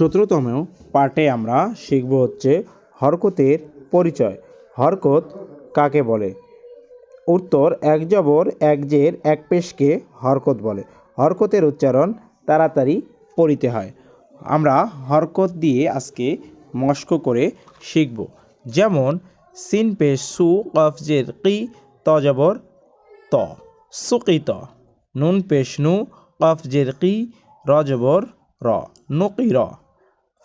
সতেরোতম পার্টে আমরা শিখব হচ্ছে হরকতের পরিচয়। হরকত কাকে বলে? উত্তর, এক জবর, এক জের, এক পেশকে হরকত বলে। হরকতের উচ্চারণ তাড়াতাড়ি পড়িতে হয়। আমরা হরকত দিয়ে আজকে মস্ক করে শিখব। যেমন, সিন পেশ সু কফ জের কি, ত জবর, ত। সুকিত নুন পেশ নু, কফ জের কি, র জবর, র। নুকি র?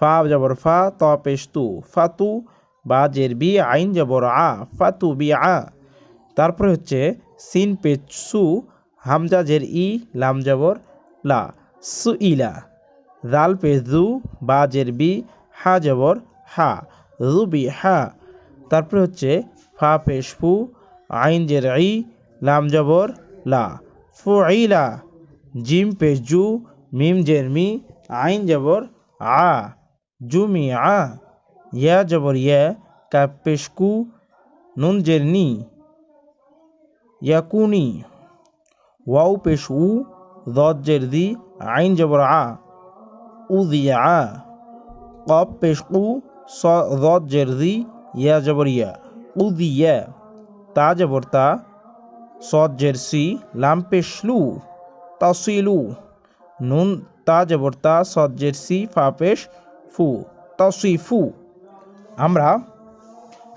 ফা জবর ফা, ত পেশ ফাতু, বা জের বি, আইন জবর আ, ফাতু বি আ। তারপরে হচ্ছে সিন পেশ সু হামজা জের ই, লাম জবর লা। সু ইলা। জাল পেশ জু বা জের বি, হা জবর হা। রুবি হা। তারপরে হচ্ছে ফা পেশ ফু আইন জের ই, লাম জবর লা। ফু ইলা। জিম পেশ জু মিম জের মি, আইন জবর আ। জুমি আ ইয়া জবর ইয়া, কু নুন জের নি ইয়াকুনি, ওয়াও পেশ উ দদ জের দি আইন জবর আ উদিয়া আ কপ পেশ কু স, দদ জের দি ইয়া জবর ইয়া উদিয়া তা জবর তা, সদ সি লাম পেশ লু তাসিলু, নুন, তা জবর তা, সদ সি ফা পেশ ফু তসিফু আমরা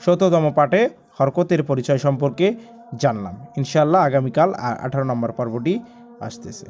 শততম পাঠে হরকতের পরিচয় সম্পর্কে জানলাম। ইনশাল্লাহ আগামীকাল আঠারো নম্বর পর্বটি আসতেছে।